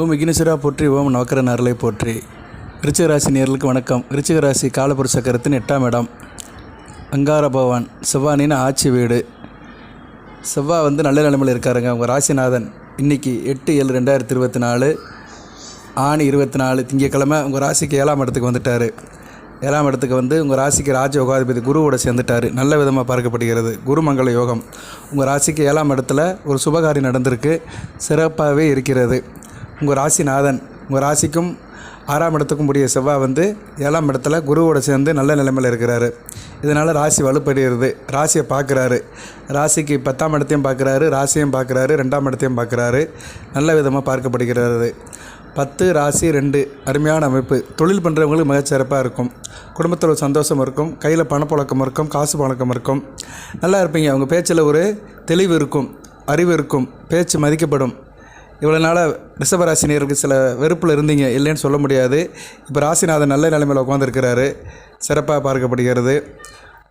ஓம் விக்னேஸ்வரா போற்றி ஓம் நவக்கர அருளை போற்றி. ரிச்சிகராசி நேர்களுக்கு வணக்கம். ரிச்சிகராசி காலபுர சக்கரத்தின் எட்டாம் இடம். அங்கார பகவான் செவ்வானின் ஆட்சி வீடு. செவ்வா வந்து நல்ல நிலைமையில் இருக்காருங்க. உங்கள் ராசிநாதன் இன்னைக்கு எட்டு ஏழு ரெண்டாயிரத்தி இருபத்தி நாலு ஆணி இருபத்தி நாலு திங்கக்கிழமை உங்கள் ராசிக்கு ஏழாம் இடத்துக்கு வந்துட்டார். ஏழாம் இடத்துக்கு வந்து உங்கள் ராசிக்கு ராஜ யோகாதிபதி குருவோட சேர்ந்துட்டார். நல்ல விதமாக பார்க்கப்படுகிறது. குருமங்கள யோகம். உங்கள் ராசிக்கு ஏழாம் இடத்துல ஒரு சுபகாரியம் நடந்திருக்கு. சிறப்பாகவே இருக்கிறது. உங்கள் ராசிநாதன் உங்கள் ராசிக்கும் ஆறாம் இடத்துக்கும் கூடிய செவ்வாய் வந்து ஏழாம் இடத்துல குருவோட சேர்ந்து நல்ல நிலைமையில் இருக்கிறாரு. இதனால் ராசி வலுப்படுகிறது ராசியை பார்க்குறாரு. ராசிக்கு பத்தாம் இடத்தையும் பார்க்குறாரு ராசியும் பார்க்குறாரு ரெண்டாம் இடத்தையும் பார்க்குறாரு. நல்ல விதமாக பார்க்கப்படுகிறது. பத்து ராசி ரெண்டு அருமையான அமைப்பு. தொழில் பண்ணுறவங்களுக்கு மிகச்சிறப்பாக இருக்கும். குடும்பத்தில் ஒரு சந்தோஷம் இருக்கும். கையில் பணப்புழக்கம் இருக்கும் காசு பழக்கம் இருக்கும். நல்லா இருப்பீங்க. அவங்க பேச்சில் ஒரு தெளிவு இருக்கும் அறிவு இருக்கும். பேச்சு மதிக்கப்படும். இவ்வளோ நாளாக ரிஷபராசினியருக்கு சில வெறுப்பில் இருந்தீங்க இல்லைன்னு சொல்ல முடியாது. இப்போ ராசிநாதன் நல்ல நிலைமையில் உட்காந்துருக்கிறாரு சிறப்பாக பார்க்கப்படுகிறது.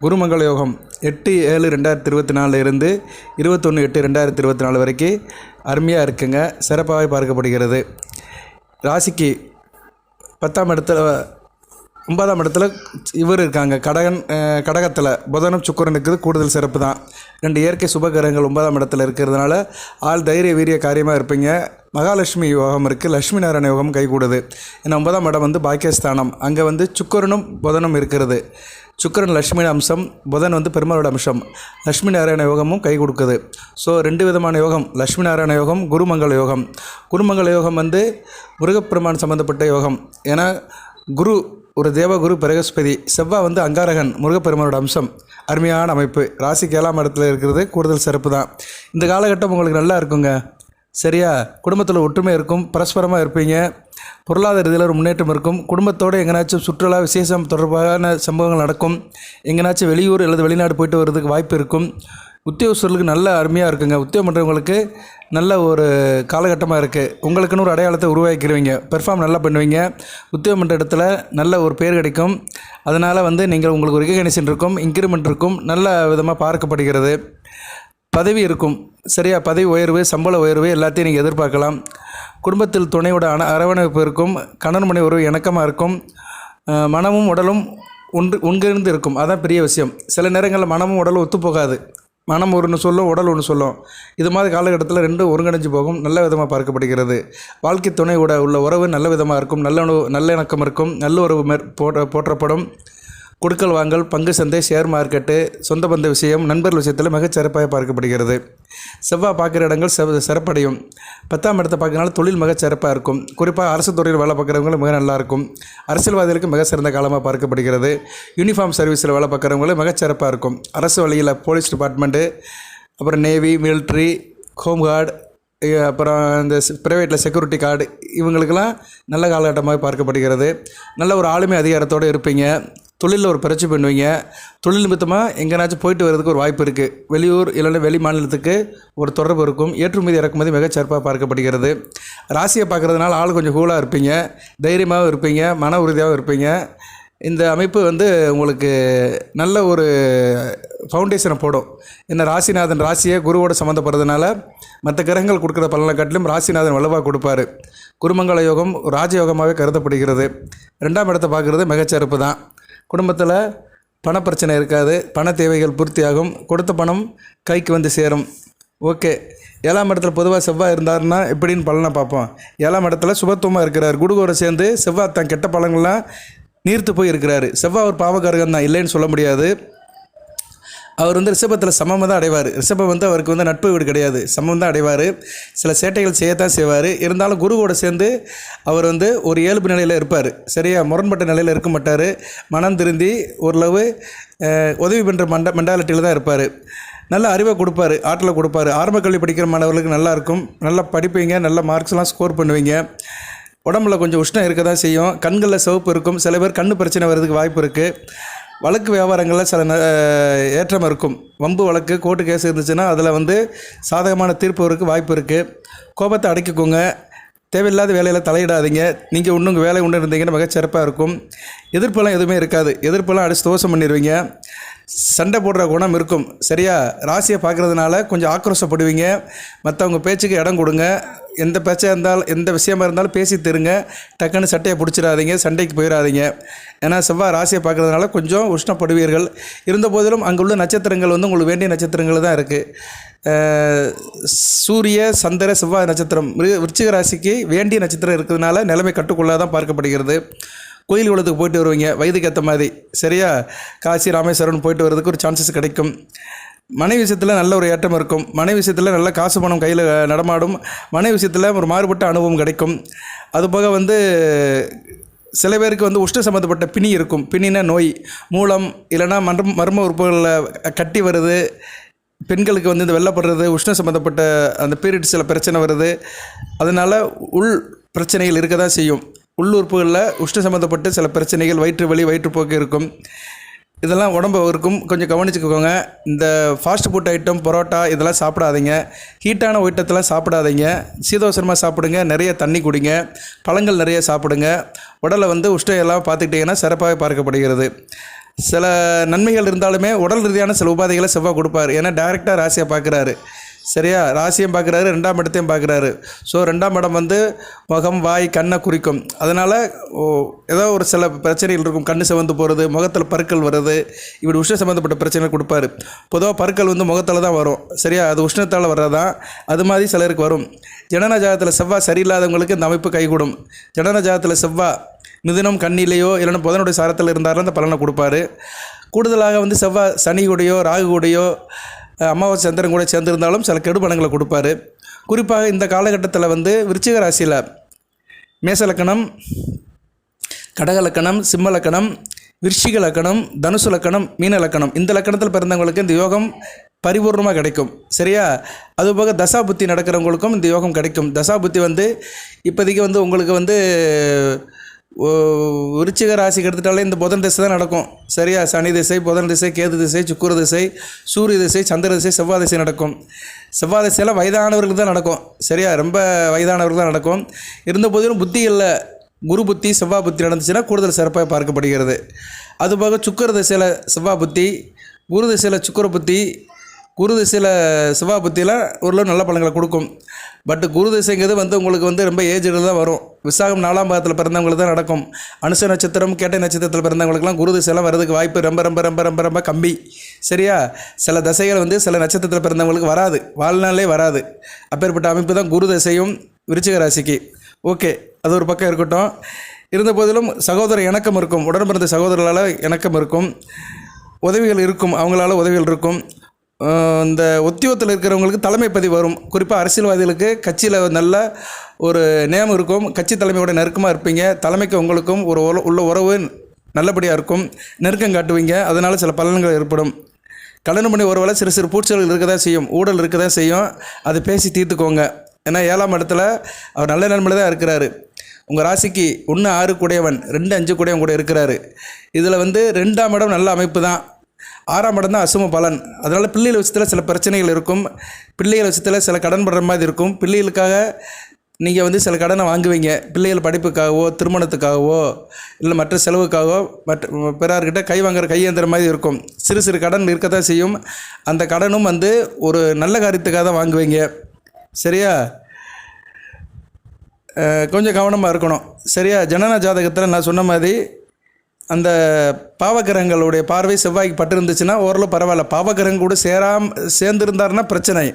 குருமங்கள யோகம் எட்டு ஏழு ரெண்டாயிரத்தி இருபத்தி நாலுலேருந்து இருந்து இருபத்தொன்று எட்டு ரெண்டாயிரத்தி இருபத்தி நாலு வரைக்கும் அருமையாக இருக்குங்க. சிறப்பாகவே பார்க்கப்படுகிறது. ராசிக்கு பத்தாம் இடத்துல ஒன்பதாம் இடத்துல இவர் இருக்காங்க. கடகன் கடகத்தில் புதனும் சுக்கரன் இருக்குது கூடுதல் சிறப்பு தான் ரெண்டு இயற்கை சுபகிரகங்கள் ஒன்பதாம் இடத்துல இருக்கிறதுனால ஆள் தைரிய வீரிய காரியமாக இருப்பீங்க. மகாலட்சுமி யோகம் இருக்குது லட்சுமி நாராயண யோகம் கைகூடுது. ஏன்னா ஒன்பதாம் இடம் வந்து பாக்கியஸ்தானம். அங்கே வந்து சுக்கரனும் புதனும் இருக்கிறது. சுக்கரன் லட்சுமியின் அம்சம் புதன் வந்து பெருமாளோட அம்சம். லட்சுமி நாராயண யோகமும் கை கொடுக்குது ஸோ ரெண்டு விதமான யோகம். லட்சுமி நாராயண யோகம் குருமங்கள யோகம். குருமங்கள யோகம் வந்து முருகப்பெருமான் சம்மந்தப்பட்ட யோகம். ஏன்னா குரு ஒரு தேவகுரு பிரகஸ்பதி செவ்வாய் வந்து அங்காரகன் முருகப்பெருமானோட அம்சம். அருமையான அமைப்பு. ராசிக்கு ஏழாம் இடத்துல இருக்கிறது கூடுதல் சிறப்பு தான். இந்த காலகட்டம் உங்களுக்கு நல்லா இருக்குங்க. சரியா? குடும்பத்தில் ஒற்றுமை இருக்கும் பரஸ்பரமாக இருப்பீங்க. பொருளாதார ரீதியில் ஒரு முன்னேற்றம் இருக்கும். குடும்பத்தோடு எங்கேனாச்சும் சுற்றுலா விசேஷம் தொடர்பான சம்பவங்கள் நடக்கும். எங்கேனாச்சும் வெளியூர் அல்லது வெளிநாடு போயிட்டு வர்றதுக்கு வாய்ப்பு இருக்கும். உத்தியோகஸ்தர்களுக்கு நல்ல அருமையாக இருக்குங்க. உத்தியோகம் பண்ணுறவங்களுக்கு நல்ல ஒரு காலகட்டமாக இருக்குது உங்களுக்குன்னு ஒரு அடையாளத்தை உருவாக்கிடுவீங்க பெர்ஃபார்ம் நல்லா பண்ணுவீங்க. உத்தியோகம் பண்ணுற இடத்துல நல்ல ஒரு பேர் கிடைக்கும். அதனால் வந்து நீங்கள் உங்களுக்கு ஒரு ரெகக்னேஷன் இருக்கும் இன்க்ரிமெண்ட் இருக்கும் நல்ல விதமாக பார்க்கப்படுகிறது. பதவி இருக்கும். சரியா? பதவி உயர்வு சம்பள உயர்வு எல்லாத்தையும் நீங்கள் எதிர்பார்க்கலாம். குடும்பத்தில் துணையோட அன அரவணைப்பு இருக்கும். கணவன் மனை உறவு இணக்கமாக இருக்கும். மனமும் உடலும் ஒன்று ஒன்றிருந்து இருக்கும். அதான் பெரிய விஷயம். சில நேரங்களில் மனமும் உடலும் ஒத்து போகாது மனம் ஒன்று சொல்லும் உடல் ஒன்று சொல்லும். இது மாதிரி காலகட்டத்தில் ரெண்டும் ஒருங்கிணைஞ்சு போகும் நல்ல விதமாக பார்க்கப்படுகிறது. வாழ்க்கை துணையோட உள்ள உறவு நல்ல விதமாக இருக்கும் நல்ல உணவு நல்ல இணக்கம் இருக்கும் நல்ல உறவு மேற் போற்றப்படும். கொடுக்கல் வாங்கல் பங்கு சந்தை ஷேர் மார்க்கெட்டு சொந்த பந்த விஷயம் நண்பர்கள் விஷயத்தில் மிகச்சிறப்பாக பார்க்கப்படுகிறது. செவ்வாய் பார்க்குற இடங்கள் செவ் சிறப்படையும். பத்தாம் இடத்தை பார்க்கறனால தொழில் மிக சிறப்பாக இருக்கும். குறிப்பாக அரசு துறையில் வேலை பார்க்குறவங்களுக்கு மிக நல்லா இருக்கும். அரசியல்வாதிகளுக்கு மிக சிறந்த காலமாக பார்க்கப்படுகிறது. யூனிஃபார்ம் சர்வீஸில் வேலை பார்க்குறவங்களும் மிகச்சிறப்பாக இருக்கும். அரசு வழியில் போலீஸ் டிபார்ட்மெண்ட்டு அப்புறம் நேவி மிலிட்ரி ஹோம் கார்டு அப்புறம் இந்த ப்ரைவேட்டில் செக்யூரிட்டி கார்டு இவங்களுக்கெல்லாம் நல்ல காலகட்டமாக பார்க்கப்படுகிறது. நல்ல ஒரு ஆளுமை அதிகாரத்தோடு இருப்பீங்க. தொழிலில் ஒரு பிரச்சனை பண்ணுவீங்க. தொழில் நிமித்தமாக எங்கேனாச்சும் போயிட்டு வர்றதுக்கு ஒரு வாய்ப்பு இருக்குது வெளியூர் இல்லைன்னா வெளி மாநிலத்துக்கு ஒரு தொடர்பு இருக்கும். ஏற்றுமதி இறக்குமதி மிகச்சிறப்பாக பார்க்கப்படுகிறது. ராசியை பார்க்குறதுனால ஆள் கொஞ்சம் கூலாக இருப்பீங்க. தைரியமாகவும் இருப்பீங்க. மன உறுதியாகவும் இருப்பீங்க. இந்த அமைப்பு வந்து உங்களுக்கு நல்ல ஒரு ஃபவுண்டேஷனை போடும். என்ன ராசிநாதன் ராசியை குருவோட சம்மந்தப்படுறதுனால மற்ற கிரகங்கள் கொடுக்குற பலனை காட்டிலும் ராசிநாதன் வலுவாக கொடுப்பாரு. குருமங்கள யோகம் ராஜயோகமாகவே கருதப்படுகிறது. ரெண்டாம் இடத்தை பார்க்குறது மிகச்சிறப்பு தான் குடும்பத்தில் பணப்பிரச்சனை இருக்காது பண தேவைகள் பூர்த்தியாகும். கொடுத்த பணம் கைக்கு வந்து சேரும். ஓகே. ஏழாம் இடத்துல பொதுவாக செவ்வாய் இருந்தாருன்னா எப்படின்னு பலனை பார்ப்போம். ஏழாம் இடத்துல சுபத்துவமாக இருக்கிறார். குடுகோரை சேர்ந்து செவ்வாய் தன் கெட்ட பழங்கள்லாம் நீர்த்து போய் இருக்கிறாரு செவ்வாய் ஒரு பாவகாரகம் தான் இல்லைன்னு சொல்ல முடியாது. அவர் வந்து ரிஷபத்தில் சமமாக தான் அடைவார். ரிஷபம் வந்து அவருக்கு வந்து நட்பு வீடு கிடையாது. சமம் தான் அடைவார். சில சேட்டைகள் செய்யத்தான் செய்வார். இருந்தாலும் குருவோட சேர்ந்து அவர் வந்து ஒரு இயல்பு நிலையில் இருப்பார். சரியா? முரண்பட்ட நிலையில் இருக்க மாட்டார். மனம் திருந்தி ஓரளவு உதவி பண்ணுற மண்ட மெண்டாலிட்டியில் தான் இருப்பார். நல்ல அறிவை கொடுப்பாரு. ஆற்றலை கொடுப்பாரு. ஆரம்ப கல்வி படிக்கிற மாணவர்களுக்கு நல்லா இருக்கும். நல்லா படிப்பீங்க. நல்ல மார்க்ஸ்லாம் ஸ்கோர் பண்ணுவீங்க. உடம்புல கொஞ்சம் உஷ்ணம் இருக்க தான் செய்யும். கண்களில் சிவப்பு இருக்கும். சில பேர் கண்ணு பிரச்சனை வர்றதுக்கு வாய்ப்பு இருக்குது வழக்கு வியாபாரங்களில் சில ஏற்றம் இருக்கும். வம்பு வழக்கு கோர்ட்டு கேஸ் இருந்துச்சுன்னா அதில் வந்து சாதகமான தீர்ப்பு வரக்கு வாய்ப்பு இருக்குது கோபத்தை அடக்கிக்கோங்க. தேவையில்லாத வேலையில் தலையிடாதீங்க. நீங்கள் ஒன்றும் உங்கள் வேலை ஒன்று இருந்தீங்கன்னா மிகச்சிறப்பாக இருக்கும். எதிர்ப்பெல்லாம் எதுவுமே இருக்காது. எதிர்ப்பெல்லாம் அடிச்சு தோசம் பண்ணிடுவீங்க. சண்டை போடுற குணம் இருக்கும். சரியா? ராசியை பார்க்குறதுனால கொஞ்சம் ஆக்ரோஷப்படுவீங்க. மற்றவங்க பேச்சுக்கு இடம் கொடுங்க. எந்த பேச்சாக இருந்தாலும் எந்த விஷயமா இருந்தாலும் பேசி தருங்க. டக்குன்னு சட்டையை பிடிச்சிடாதீங்க. சண்டைக்கு போயிடாதீங்க. ஏன்னா செவ்வாய் ராசியை பார்க்குறதுனால கொஞ்சம் உஷ்ணப்படுவீர்கள். இருந்த போதிலும் அங்கே உள்ள நட்சத்திரங்கள் வந்து உங்களுக்கு வேண்டிய நட்சத்திரங்கள் தான் இருக்குது சூரிய சந்திர செவ்வாய் நட்சத்திரம் மிருக விருச்சிக ராசிக்கு வேண்டிய நட்சத்திரம் இருக்கிறதுனால நிலைமை கட்டுக்குள்ளாக தான் பார்க்கப்படுகிறது. கோயில் குளத்துக்கு போயிட்டு வருவீங்க. வயதுக்கு ஏற்ற மாதிரி. சரியா? காசி ராமேஸ்வரன் போயிட்டு வர்றதுக்கு ஒரு சான்சஸ் கிடைக்கும். மனை விஷயத்தில் நல்ல ஒரு ஏற்றம் இருக்கும். மனை விஷயத்தில் நல்ல காசு பணம் கையில் நடமாடும். மனை விஷயத்தில் ஒரு மாறுபட்ட அனுபவம் கிடைக்கும். அதுபோக வந்து சில பேருக்கு வந்து உஷ்ண சம்மந்தப்பட்ட பிணி இருக்கும். பிணினா நோய் மூலம் இல்லைன்னா மர்ம மர்ம உறுப்புகளில் கட்டி வருது. பெண்களுக்கு வந்து இந்த வெள்ளப்படுறது உஷ்ண சம்மந்தப்பட்ட அந்த பீரியட்ஸில் பிரச்சனை வருது. அதனால் உள் பிரச்சனைகள் இருக்க தான் செய்யும். உள்ளுறுப்புகளில் உஷ்ண சம்மந்தப்பட்ட சில பிரச்சனைகள் வயிற்று வலி வயிற்றுப்போக்கு இருக்கும். இதெல்லாம் உடம்பு இருக்கும் கொஞ்சம் கவனிச்சுக்கோங்க. இந்த ஃபாஸ்ட் ஃபுட் ஐட்டம் பரோட்டா இதெல்லாம் சாப்பிடாதீங்க. ஹீட்டான ஐட்டத்தெல்லாம் சாப்பிடாதீங்க. சீதோசனமாக சாப்பிடுங்க. நிறைய தண்ணி குடிங்க. பழங்கள் நிறைய சாப்பிடுங்க. உடலை வந்து உஷ்ணம் எல்லாம் பார்த்துக்கிட்டிங்கன்னா சிறப்பாக பார்க்கப்படுகிறது. சில நன்மைகள் இருந்தாலுமே உடல் ரீதியான சில உபாதைகளை செவ்வாய் கொடுப்பார். ஏன்னா டைரெக்டாக ராசியை பார்க்குறாரு. சரியா? ராசியும் பார்க்குறாரு ரெண்டாம் இடத்தையும் பார்க்குறாரு. ஸோ ரெண்டாம் இடம் வந்து முகம் வாய் கண்ணை குறிக்கும். அதனால் ஏதோ ஒரு சில பிரச்சனைகள் இருக்கும். கண்ணு சிவந்து போகிறது முகத்தில் பருக்கள் வர்றது இப்படி உஷ்ண சம்மந்தப்பட்ட பிரச்சனைகள் கொடுப்பாரு. பொதுவாக பருக்கள் வந்து முகத்தில் தான் வரும். சரியா? அது உஷ்ணத்தால் வர்றதான் அது மாதிரி சிலருக்கு வரும். ஜனன ஜாதகத்தில் செவ்வாய் சரியில்லாதவங்களுக்கு இந்த அமைப்பு கைகூடும். ஜனனஜாதத்தில் செவ்வாய் மிதுனம் கண்ணிலேயோ இல்லைன்னா புதனுடைய சாரத்தில் இருந்தாலும் அந்த பலனை கொடுப்பாரு. கூடுதலாக வந்து செவ்வாய் சனி கூடயோ ராகு அமாவாசை சந்திரன் கூட சேர்ந்திருந்தாலும் சில கெடுபலங்களை கொடுப்பாரு. குறிப்பாக இந்த காலகட்டத்தில் வந்து விருச்சிக ராசியில் மேச லக்கணம் கடக லக்கணம் லக்கணம் தனுசு லக்கணம் மீன லக்கணம் இந்த லக்கணத்தில் பிறந்தவங்களுக்கு இந்த யோகம் பரிபூர்ணமாக கிடைக்கும். சரியா? அதுபோக தசா புத்தி நடக்கிறவங்களுக்கும் இந்த யோகம் கிடைக்கும். தசா புத்தி வந்து இப்போதைக்கு வந்து உங்களுக்கு வந்து விருச்சிக ராசிக்கு எடுத்துட்டாலே இந்த புதன் திசை தான் நடக்கும். சரியா? சனி திசை புதன் திசை கேது திசை சுக்குர திசை சூரிய திசை சந்திர திசை செவ்வாய் திசை நடக்கும். செவ்வாய் திசையில் வயதானவர்களுக்கு தான் நடக்கும். சரியா? ரொம்ப வயதானவர்கள் தான் நடக்கும். இருந்த போதிலும் இல்லை. குரு புத்தி செவ்வாய் புத்தி நடந்துச்சுன்னா கூடுதல் சிறப்பாக பார்க்கப்படுகிறது. அதுபோக சுக்கர திசையில் செவ்வாய் புத்தி குரு திசையில் சுக்கர புத்தி குரு திசையில் சிவா புத்தியில் ஓரளவு நல்ல பலன்களை கொடுக்கும். பட் குரு திசைங்கிறது வந்து உங்களுக்கு வந்து ரொம்ப ஏஜில் தான் வரும். விசாகம் நாலாம் பாகத்தில் பிறந்தவங்களுக்கு தான் நடக்கும். அனுச நட்சத்திரம் கேட்டை நட்சத்திரத்தில் பிறந்தவங்களுக்குலாம் குரு திசையெல்லாம் வரதுக்கு வாய்ப்பு ரொம்ப ரொம்ப ரொம்ப ரொம்ப ரொம்ப கம்மி. சரியா? சில தசைகள் வந்து சில நட்சத்திரத்தில் பிறந்தவங்களுக்கு வராது. வாழ்நாளே வராது. அப்பேற்பட்ட அமைப்பு தான் குரு திசையும் விருச்சிக ராசிக்கு. ஓகே அது ஒரு பக்கம் இருக்கட்டும். இருந்த போதிலும் சகோதர இணக்கம் இருக்கும். உடன் பிறந்த சகோதரர்களால் இணக்கம் இருக்கும். உதவிகள் இருக்கும். அவங்களால உதவிகள் இருக்கும். இந்த உத்தியோகத்தில் இருக்கிறவங்களுக்கு தலைமை பதவி வரும். குறிப்பாக அரசியல்வாதிகளுக்கு கட்சியில் நல்ல ஒரு நேம் இருக்கும். கட்சி தலைமையோட நெருக்கமாக இருப்பீங்க. தலைமைக்கு உங்களுக்கும் ஒரு உள்ள உறவு நல்லபடியாக இருக்கும். நெருக்கம் காட்டுவீங்க. அதனால் சில பலன்கள் ஏற்படும். கடன் பண்ணி ஒருவேளை சிறு சிறு பூச்சல்கள் இருக்க தான் செய்யும். ஊழல் இருக்க தான் செய்யும். அதை பேசி தீர்த்துக்கோங்க. ஏன்னா ஏழாம் இடத்துல அவர் நல்ல நன்மையில் தான் இருக்கிறாரு. உங்கள் ராசிக்கு ஒன்று ஆறு கூடையவன் ரெண்டு அஞ்சு கூடையவன் கூட இருக்கிறாரு. இதில் வந்து ரெண்டாம் இடம் நல்ல அமைப்பு தான். ஆறாம் இடம் தான் அசும பலன். அதனால் பிள்ளைகள் விஷயத்தில் சில பிரச்சனைகள் இருக்கும். பிள்ளைகள் விஷயத்தில் சில கடன் படுற மாதிரி இருக்கும். பிள்ளைகளுக்காக நீங்கள் வந்து சில கடனை வாங்குவீங்க. பிள்ளைகள் படிப்புக்காகவோ திருமணத்துக்காகவோ இல்லை மற்ற செலவுக்காகவோ மற்ற பிறார்கிட்ட கை வாங்குற கையேந்திர மாதிரி இருக்கும். சிறு சிறு கடன் இருக்க தான் செய்யும். அந்த கடனும் வந்து ஒரு நல்ல காரியத்துக்காக தான் வாங்குவீங்க. சரியா? கொஞ்சம் கவனமாக இருக்கணும். சரியா? ஜனன ஜாதகத்தில் நான் சொன்ன மாதிரி அந்த பாவகிரகங்களுடைய பார்வை செவ்வாய்க்கு பட்டிருந்துச்சுன்னா ஓரளவு பரவாயில்ல. பாவகிரகம் கூட சேராம சேர்ந்துருந்தாருன்னா பிரச்சனை.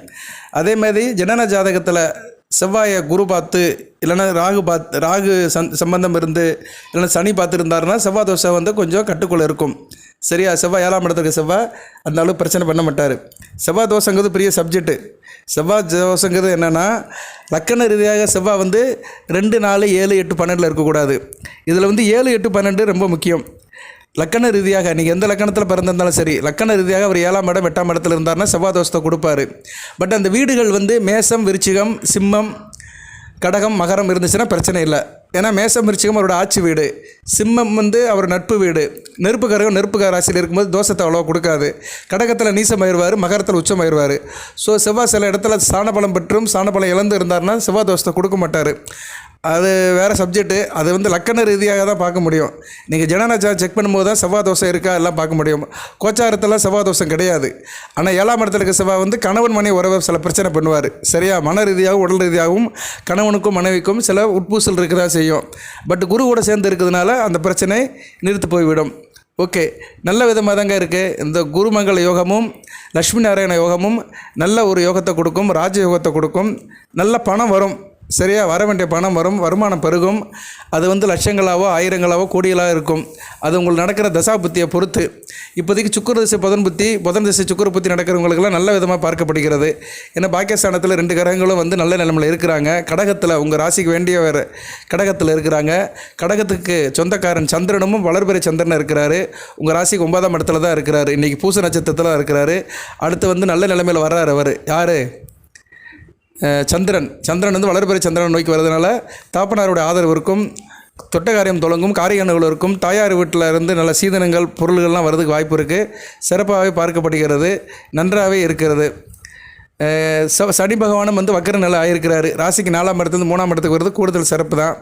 அதே மாதிரி ஜனன ஜாதகத்தில் செவ்வாயை குரு பார்த்து இல்லைன்னா ராகு பார்த்து ராகு சந் சம்பந்தம் இருந்து இல்லைன்னா சனி பார்த்துருந்தாருன்னா செவ்வாய் தோசை வந்து கொஞ்சம் கட்டுக்குள்ளே இருக்கும். சரியா? செவ்வாய் ஏழாம் இடத்துக்கு செவ்வாய் அந்த அளவுக்கு பிரச்சனை பண்ண மாட்டார். செவ்வாய் தோசைங்கிறது பெரிய சப்ஜெக்ட்டு செவ்வாய் தோஷங்கிறது என்னென்னா லக்கண ரீதியாக செவ்வாய் வந்து ரெண்டு நாலு ஏழு எட்டு பன்னெண்டில் இருக்கக்கூடாது. இதில் வந்து ஏழு எட்டு பன்னெண்டு ரொம்ப முக்கியம். லக்கண ரீதியாக நீங்கள் எந்த லக்கணத்தில் பிறந்திருந்தாலும் சரி லக்கண ரீதியாக அவர் ஏழாம் இடம் எட்டாம் இடத்துல இருந்தாருன்னா செவ்வாய் தோஷத்தை கொடுப்பாரு. பட் அந்த வீடுகள் வந்து மேசம் விருச்சிகம் சிம்மம் கடகம் மகரம் இருந்துச்சுன்னா பிரச்சனை இல்லை. ஏன்னா மேசம் விருச்சிகம் அவரோட ஆட்சி வீடு. சிம்மம் வந்து அவர் நட்பு வீடு. நெருப்புக்காரகம் நெருப்புக்கார ராசியில் இருக்கும்போது தோஷத்தை அவ்வளோ கொடுக்காது. கடகத்தில் நீசமாயிருவார் மகரத்தில் உச்சமாயிருவார் ஸோ செவ்வாய் சில இடத்துல சாணபலம் பெற்றும் சாணபலம் இழந்து இருந்தார்னா செவ்வாய் தோஷத்தை கொடுக்க மாட்டார். அது வேறு சப்ஜெக்ட்டு அது வந்து லக்கண ரீதியாக தான் பார்க்க முடியும். நீங்கள் ஜனநாச்சா செக் பண்ணும்போது தான் செவ்வாய் தோசை இருக்கா எல்லாம் பார்க்க முடியும். கோச்சாரத்தில் செவ்வாய் தோசம் கிடையாது. ஆனால் ஏழாம் இடத்துல இருக்க செவ்வாய் வந்து கணவன் மனைவி உறவை சில பிரச்சனை பண்ணுவார். சரியா? மன ரீதியாகவும் உடல் ரீதியாகவும் கணவனுக்கும் மனைவிக்கும் சில உட்பூசல் இருக்க தான் செய்யும். பட் குரு கூட சேர்ந்து இருக்கிறதுனால அந்த பிரச்சனை நிறுத்து போய்விடும். ஓகே நல்ல விதமாக தாங்க இருக்குது இந்த குருமங்கள யோகமும் லக்ஷ்மி நாராயண யோகமும் நல்ல ஒரு யோகத்தை கொடுக்கும் ராஜயோகத்தை கொடுக்கும். நல்ல பணம் வரும். சரியா? வர வேண்டிய பணம் வரும் வருமானம் பெருகும். அது வந்து லட்சங்களாவோ ஆயிரங்களாவோ கோடிகளாக இருக்கும். அது உங்களுக்கு நடக்கிற தசா புத்தியை பொறுத்து. இப்போதைக்கு சுக்கர திசை புதன் புத்தி புதன் திசை சுக்கர புத்தி நடக்கிறவங்களுக்கெல்லாம் நல்ல விதமாக பார்க்கப்படுகிறது. ஏன்னா பாக்கியஸ்தானத்தில் ரெண்டு கிரகங்களும் வந்து நல்ல நிலைமையில் இருக்கிறாங்க. கடகத்தில் உங்கள் ராசிக்கு வேண்டியவர் கடகத்தில் இருக்கிறாங்க. கடகத்துக்கு சொந்தக்காரன் சந்திரனும் வளர்பிறை சந்திரன் இருக்கிறாரு. உங்கள் ராசிக்கு ஒன்பதாம் இடத்துல தான் இருக்கிறாரு. இன்றைக்கி பூச நட்சத்திரத்தில் இருக்கிறாரு. அடுத்து வந்து நல்ல நிலைமையில் வர்றாரு அவர். யார்? சந்திரன். சந்திரன் வந்து வளர்பிறை சந்திரன் நோக்கி வர்றதுனால தாப்பனாருடைய ஆதரவு இருக்கும். தொட்ட காரியம் தொடங்கும். காரியங்கள் இருக்கும். தாயார் வீட்டில் இருந்து நல்ல சீதனங்கள் பொருள்கள்லாம் வரதுக்கு வாய்ப்பு இருக்குது சிறப்பாகவே பார்க்கப்படுகிறது. நன்றாகவே இருக்கிறது. ச சனி பகவானும் வந்து வக்கர நிலை ஆயிருக்கிறாரு. ராசிக்கு நாலாம் இடத்துலேருந்து மூணாம் இடத்துக்கு வருது கூடுதல் சிறப்பு தான்.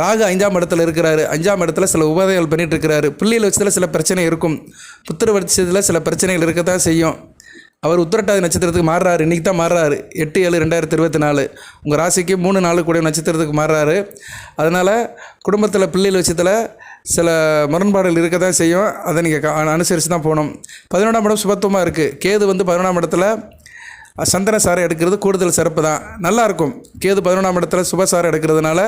ராகு ஐந்தாம் இடத்துல இருக்கிறாரு. அஞ்சாம் இடத்துல சில உபாதைகள் பண்ணிகிட்டு இருக்கிறாரு. பிள்ளைகள் வச்சதில் சில பிரச்சனை இருக்கும். புத்திர வச்சதில் சில பிரச்சனைகள் இருக்க தான் செய்யும். அவர் உத்திரட்டாதி நட்சத்திரத்துக்கு மாறுறாரு. இன்றைக்கி தான் மாறுறாரு. எட்டு ஏழு ரெண்டாயிரத்தி இருபத்தி நாலு. உங்கள் ராசிக்கு மூணு நாலு கூடிய நட்சத்திரத்துக்கு மாறுறாரு. அதனால் குடும்பத்தில் பிள்ளைகள் விஷயத்தில் சில முரண்பாடுகள் இருக்க தான் செய்யும். அதை நீங்கள் அனுசரித்து தான் போகணும். பதினொன்றாம் இடம் சுபத்துவமாக இருக்குது கேது வந்து பதினொன்றாம் இடத்துல சந்திர சாரை எடுக்கிறது கூடுதல் சிறப்பு தான். நல்லாயிருக்கும் கேது பதினொன்றாம் இடத்துல சுபசாரை எடுக்கிறதுனால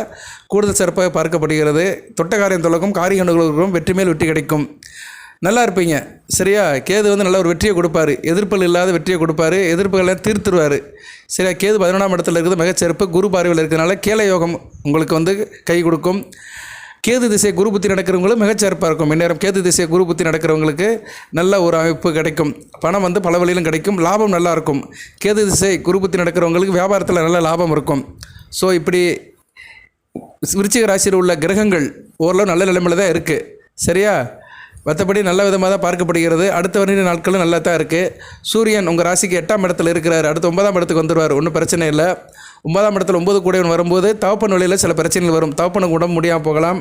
கூடுதல் சிறப்பாக பார்க்கப்படுகிறது. தொட்ட காரியம் தொடங்கும் காரிய வெற்றி மேல் வெற்றி கிடைக்கும். நல்லா இருப்பீங்க. சரியா? கேது வந்து நல்ல ஒரு வெற்றியை கொடுப்பாரு. எதிர்ப்புகள் இல்லாத வெற்றியை கொடுப்பாரு. எதிர்ப்புகளை தீர்த்துருவார். சரியா? கேது பதினொன்றாம் இடத்துல இருக்கிறது மிகச்சிறப்பு குரு பார்வையில் இருக்கிறதுனால கேள யோகம் உங்களுக்கு வந்து கை கொடுக்கும். கேது திசை குரு புத்தி நடக்கிறவங்களும் மிகச்சிறப்பாக இருக்கும். இந்நேரம் கேது திசை குரு புத்தி நடக்கிறவங்களுக்கு நல்ல ஒரு அமைப்பு கிடைக்கும். பணம் வந்து பல வழியிலும் கிடைக்கும். லாபம் நல்லா இருக்கும். கேது திசை குரு புத்தி நடக்கிறவங்களுக்கு வியாபாரத்தில் நல்ல லாபம் இருக்கும். ஸோ இப்படி விருச்சிக ராசியில் உள்ள கிரகங்கள் ஓரளவு நல்ல நிலைமையில் தான் இருக்குது சரியா? மற்றபடி நல்ல விதமாக தான் பார்க்கப்படுகிறது. அடுத்த வருட நாட்களும் நல்லா தான் இருக்குது சூரியன் உங்கள் ராசிக்கு எட்டாம் இடத்துல இருக்கிறார். அடுத்து ஒன்பதாம் இடத்துக்கு வந்துடுவார் ஒன்றும் பிரச்சனை இல்லை. ஒன்பதாம் இடத்துல ஒன்பது கூடையவன் வரும்போது தவப்பன் வழியில் சில பிரச்சனைகள் வரும். தவப்பனுக்கு உடம்பு முடியாமல் போகலாம்.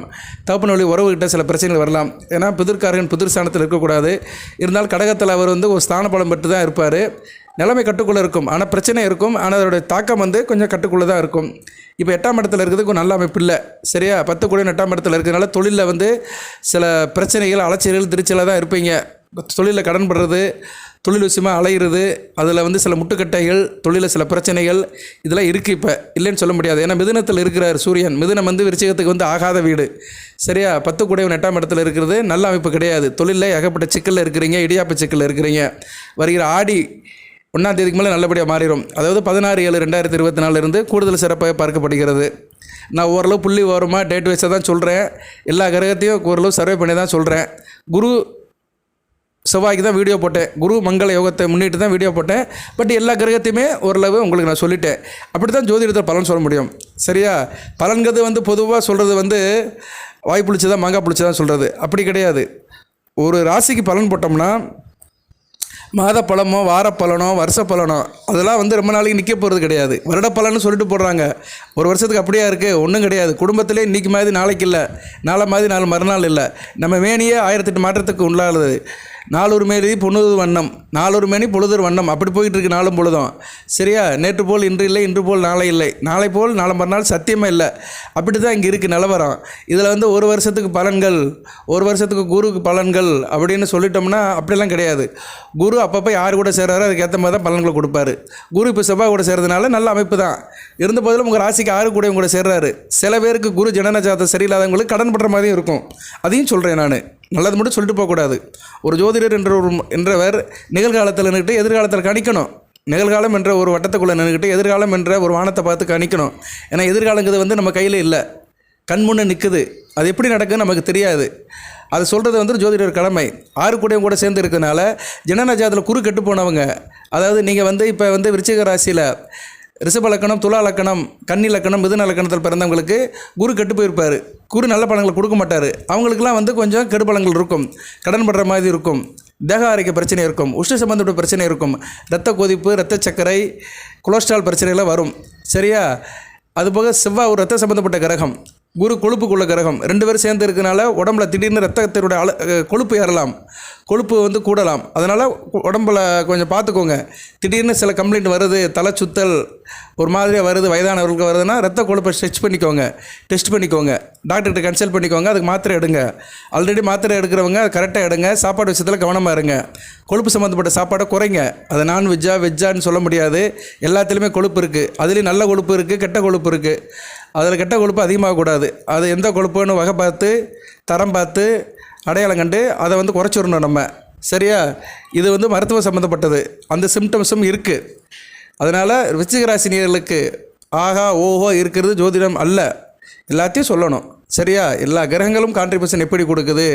தவப்பன் வழி உறவுகிட்ட சில பிரச்சனைகள் வரலாம். ஏன்னா புதிர்காரன் புதிர் ஸ்தானத்தில் இருக்கக்கூடாது. இருந்தால் கடகத்தில் அவர் வந்து ஒரு ஸ்தான பலம் பெற்று தான் இருப்பார். நிலைமை கட்டுக்குள்ளே இருக்கும். ஆனால் பிரச்சனை இருக்கும். ஆனால் அதோடைய தாக்கம் வந்து கொஞ்சம் கட்டுக்குள்ளே தான் இருக்கும். இப்போ எட்டாம் இடத்துல இருக்கிறதுக்கு நல்ல அமைப்பு இல்லை. சரியா? பத்து கூட எட்டாம் இடத்துல இருக்கிறதுனால தொழிலில் வந்து சில பிரச்சனைகள் அலைச்சல்கள் திருச்சலாக தான் இருப்பீங்க. தொழிலில் கடன் படுறது தொழில் விஷயமாக அலையிறது அதில் வந்து சில முட்டுக்கட்டைகள் தொழிலில் சில பிரச்சனைகள் இதெல்லாம் இருக்குது இப்போ. இல்லைன்னு சொல்ல முடியாது. ஏன்னா மிதுனத்தில் இருக்கிறார் சூரியன். மிதுனம் வந்து விருச்சிகத்துக்கு வந்து ஆகாத வீடு. சரியா? பத்து கூடையவன் எட்டாம் இடத்துல இருக்கிறது நல்ல அமைப்பு கிடையாது. தொழிலில் ஏகப்பட்ட சிக்கலில் இருக்கிறீங்க இடியாப்ப சிக்கலில் இருக்கிறீங்க. வருகிற ஆடி ஒன்றாம் தேதிக்கு மேலே நல்லபடியாக மாறிடும் அதாவது பதினாறு ஏழு ரெண்டாயிரத்தி இருபத்தி நாலுலேருந்து கூடுதல் சிறப்பாக பார்க்கப்படுகிறது. நான் ஓரளவு புள்ளி ஓரமாக டேட் வைஸாக தான் சொல்கிறேன் எல்லா கிரகத்தையும் ஓரளவு சர்வே பண்ணி தான் சொல்கிறேன் குரு செவ்வாய்க்கு தான் வீடியோ போட்டேன். குரு மங்கள யோகத்தை முன்னிட்டு தான் வீடியோ போட்டேன். பட் எல்லா கிரகத்தையுமே ஓரளவு உங்களுக்கு நான் சொல்லிட்டேன். அப்படி தான் ஜோதிடத்தில் பலன் சொல்ல முடியும். சரியா? பலன்கிறது வந்து பொதுவாக சொல்கிறது வந்து வாய் புளிச்சு தான் மாங்காய் புளிச்சு தான் சொல்கிறது அப்படி கிடையாது. ஒரு ராசிக்கு பலன் போட்டோம்னா மாத பழமோ வார வருஷ அதெல்லாம் வந்து ரொம்ப நாளைக்கு நிற்க போகிறது கிடையாது. வருட பலன்னு சொல்லிட்டு போடுறாங்க. ஒரு வருஷத்துக்கு அப்படியா இருக்குது ஒன்றும் கிடையாது. குடும்பத்திலே இன்றைக்கி மாதிரி நாளைக்கு இல்லை. நாளை மாதிரி நாலு மறுநாள் இல்லை. நம்ம மேனியே ஆயிரத்தெட்டு மாற்றத்துக்கு உள்ளாகுது. நாலூர் மேனி பொழுது வண்ணம் நாலூர் மேனி பொழுதொரு வண்ணம். அப்படி போயிட்டு இருக்கு நாளும் பொழுதும். சரியா? நேற்று போல் இன்று இல்லை இன்று போல் நாளை இல்லை. நாளை போல் நாளை மறுநாள் சத்தியமே இல்லை. அப்படி தான் இங்கே இருக்குது நிலவரம். இதில் வந்து ஒரு வருஷத்துக்கு பலன்கள் ஒரு வருஷத்துக்கு குருக்கு பலன்கள் அப்படின்னு சொல்லிட்டோம்னா அப்படிலாம் கிடையாது. குரு அப்பப்போ யார் கூட சேர்றாரோ அதுக்கேற்ற மாதிரி தான் பலன்களை கொடுப்பாரு. குரு இப்போ செவ்வாய் கூட சேர்றதுனால நல்ல அமைப்பு தான். இருந்த போதிலும் உங்கள் ராசிக்கு ஆறு கூட கூட சேர்றாரு. சில பேருக்கு குரு ஜனன சரியில்லாதவங்களுக்கு கடன் படுற மாதிரியும் இருக்கும். அதையும் சொல்கிறேன் நான். நல்லது மட்டும் சொல்லிட்டு போகக்கூடாது. ஒரு ஜோதிடர் என்ற ஒரு என்றவர் நிகழ்காலத்தில் நின்றுட்டு எதிர்காலத்தில் கணிக்கணும். நிகழ்காலம் என்ற ஒரு வட்டத்துக்குள்ளே நின்றுக்கிட்டு எதிர்காலம் என்ற ஒரு வானத்தை பார்த்து கணிக்கணும். ஏன்னா எதிர்காலங்கிறது வந்து நம்ம கையில் இல்லை. கண் முன்னே நிற்குது அது எப்படி நடக்குன்னு நமக்கு தெரியாது. அது சொல்கிறது வந்து ஜோதிடர் கடமை. ஆறு கூடயும் கூட சேர்ந்து இருக்கிறதுனால ஜனநஜாத்தில் குறு கெட்டு போனவங்க அதாவது நீங்கள் வந்து இப்போ வந்து விருச்சிக ராசியில் ரிஷப லக்கணம் துலா லக்கணம் கன்னி லக்கணம் மிதுன லக்கணத்தில் பிறந்தவங்களுக்கு குரு கெட்டு போயிருப்பார். குரு நல்ல பழங்களை கொடுக்க மாட்டார். அவங்களுக்குலாம் வந்து கொஞ்சம் கெடுபலங்கள் இருக்கும். கடன் படுற மாதிரி இருக்கும். தேக ஆரோக்கிய பிரச்சனை இருக்கும். உஷ்ண சம்பந்தப்பட்ட பிரச்சனை இருக்கும். இரத்த கொதிப்பு இரத்த சர்க்கரை கொலஸ்ட்ரால் பிரச்சனைலாம் வரும். சரியா? அதுபோக செவ்வாய் ஒரு ரத்த சம்மந்தப்பட்ட கிரகம். குரு கொழுப்புக்குள்ள கிரகம். ரெண்டு பேரும் சேர்ந்து இருக்கனால உடம்புல திடீர்னு ரத்தத்தினுடைய அள கொழுப்பு ஏறலாம். கொழுப்பு வந்து கூடலாம். அதனால் உடம்புல கொஞ்சம் பார்த்துக்கோங்க. திடீர்னு சில கம்ப்ளைண்ட் வருது தலை சுத்தல் ஒரு மாதிரியாக வருது வயதானவர்களுக்கு வருதுன்னா ரத்த கொழுப்பை ஸ்ட்ரெச் பண்ணிக்கோங்க. டெஸ்ட் பண்ணிக்கோங்க. டாக்டர்கிட்ட கன்சல்ட் பண்ணிக்கோங்க. அதுக்கு மாத்திரை எடுங்க. ஆல்ரெடி மாத்திரை எடுக்கிறவங்க அது கரெக்டாக எடுங்க. சாப்பாடு விஷயத்தில் கவனமாக இருங்க. கொழுப்பு சம்மந்தப்பட்ட சாப்பாடை குறைங்க. அது நான் வெஜ்ஜா வெஜ்ஜான்னு சொல்ல முடியாது. எல்லாத்துலேயுமே கொழுப்பு இருக்குது அதுலேயும் நல்ல கொழுப்பு இருக்குது கெட்ட கொழுப்பு இருக்குது அதில் கெட்ட கொழுப்பு அதிகமாகக்கூடாது அது எந்த கொழுப்புன்னு வகை பார்த்து தரம் பார்த்து அடையாளம் கண்டு அதை வந்து குறைச்சிடணும் நம்ம. சரியா? இது வந்து மருத்துவ சம்மந்தப்பட்டது அந்த சிம்டம்ஸும் இருக்குது அதனால் விச்சிகராசினியர்களுக்கு ஆகா ஓஹோ இருக்கிறது ஜோதிடம் அல்ல. எல்லாத்தையும் சொல்லணும். சரியா? எல்லா கிரகங்களும் கான்ட்ரிபியூஷன் எப்படி கொடுக்குது?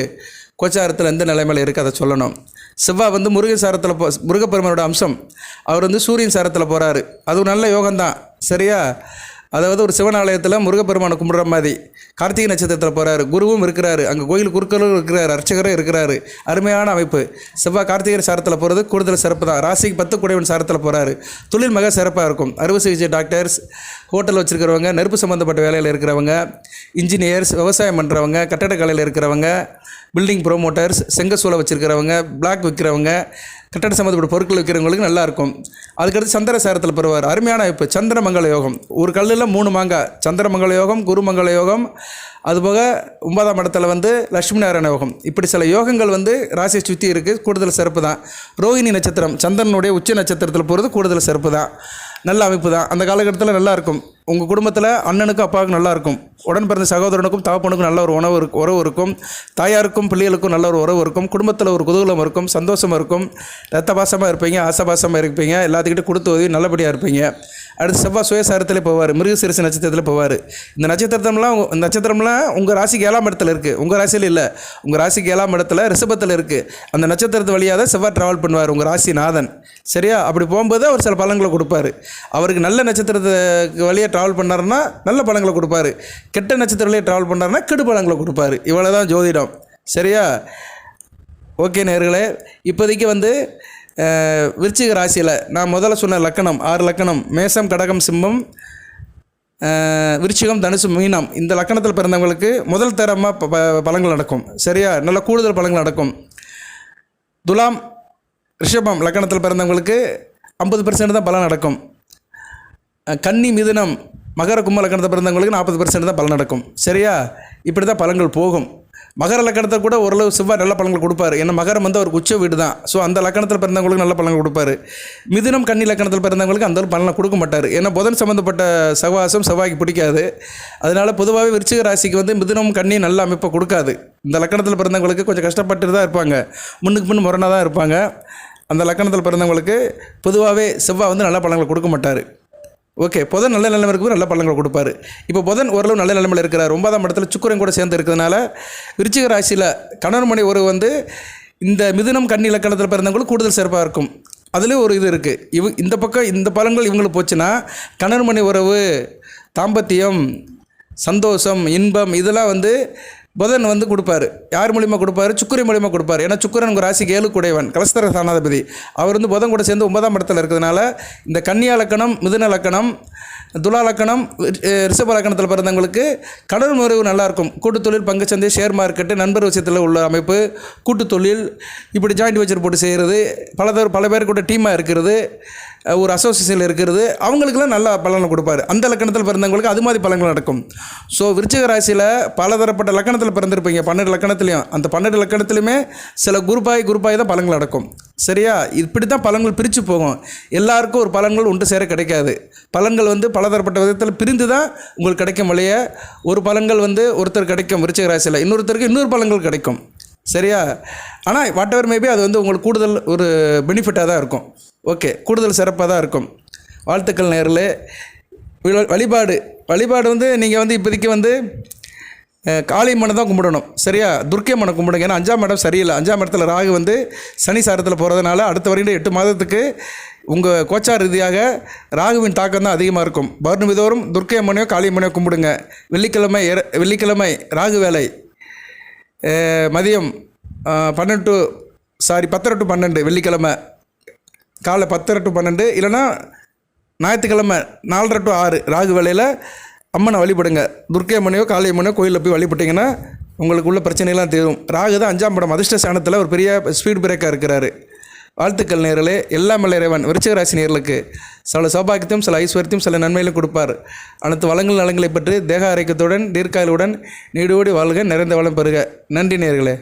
கோச்சாரத்தில் எந்த நிலைமையில் இருக்குது அதை சொல்லணும். செவ்வாய் வந்து முருகன் சாரத்தில் போ முருகப்பெருமானோட அம்சம். அவர் வந்து சூரியன் சாரத்தில் போகிறாரு அது ஒரு நல்ல யோகம்தான். சரியா? அதாவது ஒரு சிவன் ஆலயத்தில் முருகப்பெருமானை கும்பிட்ற மாதிரி. கார்த்திகை நட்சத்திரத்தில் போகிறாரு குருவும் இருக்கிறாரு அங்கே கோயில் குருக்களும் இருக்கிறாரு அர்ச்சகரும் இருக்கிறாரு. அருமையான அமைப்பு. செவ்வாய் கார்த்திகை சாரத்தில் போகிறது கூடுதல் சிறப்பு தான். ராசிக்கு பத்து குடைவன் சாரத்தில் போகிறாரு தொழில் மிக சிறப்பாக இருக்கும். அறுவை சிகிச்சை டாக்டர்ஸ் ஹோட்டல் வச்சுருக்கிறவங்க நெருப்பு சம்மந்தப்பட்ட வேலையில் இருக்கிறவங்க இன்ஜினியர்ஸ் விவசாயம் பண்ணுறவங்க கட்டடக்கலையில் இருக்கிறவங்க பில்டிங் ப்ரோமோட்டர்ஸ் செங்கசூளை வச்சுருக்கிறவங்க பிளாக் விற்கிறவங்க கட்டட சம்மந்தப்பட்ட பொருட்கள் விற்கிறவங்களுக்கு நல்லா இருக்கும் அதுக்கடுத்து சந்திர சாரத்தில் பெறுவார். அருமையான அமைப்பு சந்திரமங்கல யோகம். ஒரு கல்லில் மூணு மாங்காய் சந்திரமங்கல யோகம் குருமங்கல யோகம். அதுபோக ஒன்பதாம் இடத்துல வந்து லட்சுமி நாராயண யோகம். இப்படி சில யோகங்கள் வந்து ராசியை சுற்றி இருக்குது கூடுதல் சிறப்பு தான். ரோஹிணி நட்சத்திரம். சந்திரனுடைய உச்ச நட்சத்திரத்தில் போகிறது கூடுதல் சிறப்பு தான். நல்ல அமைப்பு தான். அந்த காலகட்டத்தில் நல்லாயிருக்கும். உங்கள் குடும்பத்தில் அண்ணனுக்கும் அப்பாவுக்கும் நல்லா இருக்கும். உடன் பிறந்த சகோதரனுக்கும் தகப்பனுக்கும் நல்ல ஒரு உணவு உறவு இருக்கும். தாயாருக்கும் பிள்ளைகளுக்கும் நல்ல ஒரு உறவு இருக்கும். குடும்பத்தில் ஒரு குதூகலம் இருக்கும் சந்தோஷம் இருக்கும். ரத்த பாசமாக இருப்பீங்க ஆசபாசமாக இருப்பீங்க எல்லாத்துக்கிட்ட கொடுத்து உதவி நல்லபடியாக இருப்பீங்க. அடுத்து செவ்வாய் சுயசாரத்திலே போவார் மிருகசிரிசு நட்சத்திரத்தில் போவார். இந்த நட்சத்திரம்லாம் இந்த நட்சத்திரம்லாம் உங்கள் ராசிக்கு ஏழாம் இடத்துல இருக்குது உங்கள் ராசியில் இல்லை. உங்கள் ராசிக்கு ஏழாம் இடத்துல ரிஷபத்தில் இருக்குது அந்த நட்சத்திரத்து வழியாக தான் செவ்வாய் ட்ராவல் பண்ணுவார் உங்கள் ராசிநாதன் சரியா? அப்படி போகும்போது அவர் சில பலன்களை கொடுப்பாரு. அவருக்கு நல்ல நட்சத்திரத்துக்கு வழியாக ட்ராவல் பண்ணாருன்னா நல்ல பலன்களை கொடுப்பாரு. கெட்ட நட்சத்திரத்திலே ட்ராவல் பண்ணாருன்னா கெடு பலன்களை கொடுப்பாரு. இவ்வளோ தான் ஜோதிடம். சரியா? ஓகே நேர்களே இப்போதைக்கு வந்து விருச்சிக ராசியில் நான் முதல்ல சொன்ன லக்கணம் ஆறு லக்கணம் மேசம் கடகம் சிம்மம் விருச்சிகம் தனுசு மீனம். இந்த லக்கணத்தில் பிறந்தவங்களுக்கு முதல் தரமாக ப பழங்கள் நடக்கும். சரியா? நல்ல கூடுதல் பழங்கள் நடக்கும். துலாம் ரிஷபம் லக்கணத்தில் பிறந்தவங்களுக்கு ஐம்பது பர்சன்ட் தான் பலன் நடக்கும். கன்னி மிதுனம் மகர கும்பலக்கணத்தில் பிறந்தவங்களுக்கு நாற்பது பர்சன்ட் தான் பலன் நடக்கும். சரியா? இப்படி தான் பலன்கள் போகும். மகர லக்கணத்தில் கூட ஓரளவு செவ்வாய் நல்ல பலன்கள் கொடுப்பாரு. ஏன்னா மகரம் வந்து அவருக்கு உச்ச வீடு தான். ஸோ அந்த லக்கணத்தில் பிறந்தவங்களுக்கு நல்ல பலன்கள் கொடுப்பாரு. மிதுனம் கன்னி லக்கணத்தில் பிறந்தவங்களுக்கு அந்த பலனை கொடுக்க மாட்டார். ஏன்னா புதன் சம்மந்தப்பட்ட சகவாசம் செவ்வாய்க்கு பிடிக்காது. அதனால் பொதுவாகவே விருச்சிக ராசிக்கு வந்து மிதுனம் கன்னி நல்ல அமைப்பை கொடுக்காது. இந்த லக்கணத்தில் பிறந்தவங்களுக்கு கொஞ்சம் கஷ்டப்பட்டு தான் இருப்பாங்க. முன்னுக்கு முன் முரணாக தான் இருப்பாங்க. அந்த லக்கணத்தில் பிறந்தவங்களுக்கு பொதுவாகவே செவ்வாய் வந்து நல்ல பலன்களை கொடுக்க மாட்டார். ஓகே புதன் நல்ல நிலைமை இருக்கும் நல்ல பலன்களை கொடுப்பாரு. இப்போ புதன் ஓரளவு நல்ல நிலைமையில் இருக்கிறார். ஒன்பதாம் இடத்துல சுக்கரன் கூட சேர்ந்து இருக்கிறதுனால விருச்சிக ராசியில் கணவன் மணி உறவு வந்து இந்த மிதுனம் கண்ணி இலக்கணத்தில் பிறந்தவங்களுக்கு கூடுதல் சிறப்பாக இருக்கும். அதுலேயும் ஒரு இது இருக்குது இவ இந்த பக்கம் இந்த பலன்கள் இவங்களுக்கு போச்சுன்னா கணவன் மணி உறவு தாம்பத்தியம் சந்தோஷம் இன்பம் இதெல்லாம் வந்து புதன் வந்து கொடுப்பாரு. யார் மூலிமா கொடுப்பாரு? சுக்கிரை மூலியமாக கொடுப்பாரு. ஏன்னா சுக்கரன் உங்கள் ராசிக்கு ஏழு குடைவன் கலஸ்தர ஸ்தானாதிபதி. அவர் வந்து புதன் கூட சேர்ந்து ஒன்பதாம் இடத்துல இருக்கிறதுனால இந்த கன்னியா லக்கணம் மிதுன லக்கணம் துலா லக்கணம் ரிஷப லக்கணத்தில் பிறந்தவங்களுக்கு கடன் உறவு நல்லாயிருக்கும் கூட்டு தொழில் பங்குச்சந்தை ஷேர் மார்க்கெட்டு நண்பர் விஷயத்தில் உள்ள அமைப்பு கூட்டுத்தொழில் இப்படி ஜாயிண்ட் வெச்சர் போட்டு செய்கிறது பல பல பேர் கூட டீமாக இருக்கிறது ஒரு அசோசியேஷனில் இருக்கிறது அவங்களுக்குலாம் நல்ல பலனை கொடுப்பாரு. அந்த லக்கணத்தில் பிறந்தவங்களுக்கு அது மாதிரி பலன்கள் நடக்கும். ஸோ விருச்சிக ராசியில் பலதரப்பட்ட லக்கணத்தில் பிறந்திருப்பீங்க. பன்னெண்டு லக்கணத்துலையும். அந்த பன்னெண்டு லக்கணத்துலையுமே சில குருப்பாய் குருப்பாய் தான் பலன்கள் நடக்கும். சரியா? இப்படி தான் பலன்கள் பிரித்து போகும். எல்லாருக்கும் ஒரு பலன்கள் ஒன்று சேர கிடைக்காது. பலன்கள் வந்து பலதரப்பட்ட விதத்தில் பிரிந்து தான் உங்களுக்கு கிடைக்கும் வழிய ஒரு பலன்கள் வந்து ஒருத்தர் கிடைக்கும் விருச்சிக ராசியில். இன்னொருத்தருக்கு இன்னொரு பலன்கள் கிடைக்கும். சரியா? ஆனால் வாட் எவர் மேபி அது வந்து உங்களுக்கு கூடுதல் ஒரு பெனிஃபிட்டாக தான் இருக்கும். ஓகே கூடுதல் சிறப்பாக தான் இருக்கும். வாழ்த்துக்கள் நேரில். வழிபாடு. வழிபாடு வந்து நீங்கள் வந்து இப்போதைக்கு வந்து காளி மனை தான் கும்பிடணும். சரியா? துர்க்கை மனை கும்பிடுங்க. ஏன்னா அஞ்சாம் இடம் சரியில்லை. அஞ்சாம் இடத்துல ராகு வந்து சனி சாரத்தில் போகிறதுனால அடுத்த வரையும் எட்டு மாதத்துக்கு உங்கள் கோச்சார் ரீதியாக ராகுவின் தாக்கம் தான் அதிகமாக இருக்கும். பௌர்ணமி தோறும் துர்க்கை அம்மனையோ காளி அம்மனையோ கும்பிடுங்க. வெள்ளிக்கிழமை வெள்ளிக்கிழமை ராகு வேலை. மதியம் பன்னெண்டு டு சாரி பத்தரை டு பன்னெண்டு வெள்ளிக்கிழமை. காலை பத்தரை டு பன்னெண்டு இல்லைன்னா ஞாயிற்றுக்கிழமை நாலரை டு ஆறு ராகு வேலையில் அம்மனை வழிபடுங்க. துர்க்கை அம்மனையோ காளி அம்மனையோ கோயிலில் போய் வழிபட்டிங்கன்னா உங்களுக்கு உள்ள பிரச்சனைலாம் தீரும். ராகு தான் அஞ்சாம் படம். அதிர்ஷ்ட ஸ்தானத்தில் ஒரு பெரிய ஸ்பீட் பிரேக்காக இருக்கிறாரு. வாழ்த்துக்கள் நேர்களே. எல்லாம் வல்ல இறைவன். விருச்சகராசி நேர்களுக்கு சில சௌபாகியத்தையும் சில ஐஸ்வர்யத்தையும் சில நன்மையிலும் கொடுப்பார். அனைத்து வளங்கள் நலங்களை பற்றி தேக ஆரோக்கியத்துடன் தீர்க்காயலுடன் நீடோடி வாழ்க நிறைந்த வளம் பெறுக. நன்றி நேர்களே.